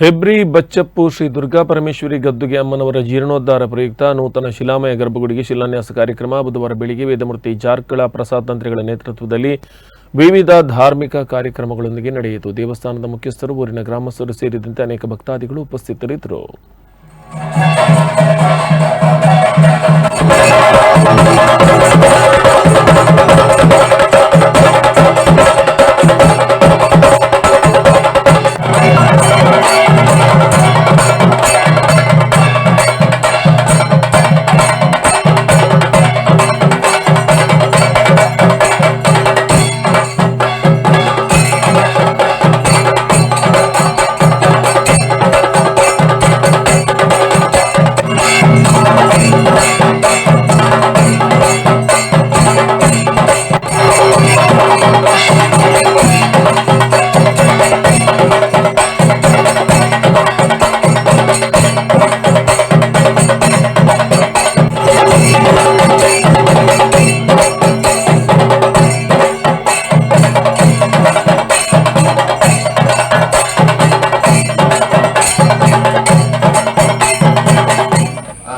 ಹೆಬ್ರಿ, ಬಚ್ಚಪ್ಪು, ಶ್ರೀ ದುರ್ಗಾ ಪರಮೇಶ್ವರಿ ಗದ್ದುಗೆ ಅಮ್ಮನವರ ಜೀರ್ಣೋದ್ಧಾರ ಪ್ರಯುಕ್ತ ನೂತನ ಶಿಲಾಮಯ ಗರ್ಭಗುಡಿಗೆ ಶಿಲಾನ್ಯಾಸ ಕಾರ್ಯಕ್ರಮ ಬುಧವಾರ ಬೆಳಿಗ್ಗೆ ವೇದಮೂರ್ತಿ ಜಾರ್ಕಳ ಪ್ರಸಾದ್ ತಂತ್ರಿಗಳ ನೇತೃತ್ವದಲ್ಲಿ ವಿವಿಧ ಧಾರ್ಮಿಕ ಕಾರ್ಯಕ್ರಮಗಳೊಂದಿಗೆ ನಡೆಯಿತು. ದೇವಸ್ಥಾನದ ಮುಖ್ಯಸ್ಥರು, ಊರಿನ ಗ್ರಾಮಸ್ಥರು ಸೇರಿದಂತೆ ಅನೇಕ ಭಕ್ತಾದಿಗಳು ಉಪಸ್ಥಿತರಿದ್ದರು.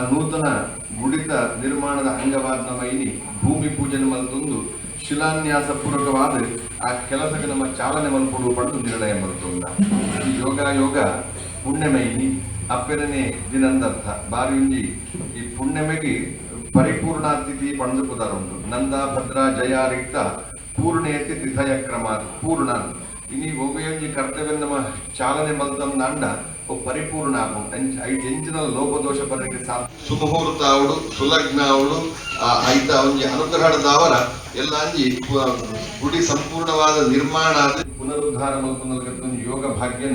ನೂತನ ಗುಡಿತ ನಿರ್ಮಾಣದ ಅಂಗವಾದ ನಮ್ಮ ಇಲ್ಲಿ ಭೂಮಿ ಪೂಜನೆ ಮಲ್ತೊಂದು ಶಿಲಾನ್ಯಾಸ ಪೂರ್ವಕವಾದ ಆ ಕೆಲಸಕ್ಕೆ ನಮ್ಮ ಚಾಲನೆ ಮಲ್ಪಡುವ ಪಡೆದು ನಿರ್ಣಯ ಮಲ್ತೊಂದ ಈ ಯೋಗ ಯೋಗ ಪುಣ್ಯಮೈನಿ ಅಪ್ಪೆರನೇ ದಿನಂದರ್ಥ ಬಾರಿ ಈ ಪುಣ್ಯಮೆಗೆ ಪರಿಪೂರ್ಣಾತಿಥಿ ಪಣದು ಉಂಟು ನಂದ ಭದ್ರ ಜಯ ರಿಕ್ತ ಪೂರ್ಣೇತಿ ತಿಥಯ ಕ್ರಮ ಪೂರ್ಣ ಕರ್ತವ್ಯ ನಮ್ಮ ಚಾಲನೆ ಮಲ್ತಂದ ಅಂಡ ಒ ಪರಿಪೂರ್ಣ ಅಂಚ- ಐಟ್ ಎಂಚಿನ ಲೋಪದೋಷ ಬರಲಿಕ್ಕೆ ಸಾ ಸುಮುಹೂರ್ತ ಅವಳು ಸುಲಗ್ನ ಅವಳು ಆ ಐತ ಒಂಜಿ ಅನುಗ್ರಹದಾವರ ಎಲ್ಲ ಅಂಜಿ ಗುಡಿ ಸಂಪೂರ್ಣವಾದ ನಿರ್ಮಾಣ ಆದ ಪುನರುದ್ಧಾರ ಮಲ್ಪುನಲ್ಗತ್ತ ಯೋಗ ಭಾಗ್ಯ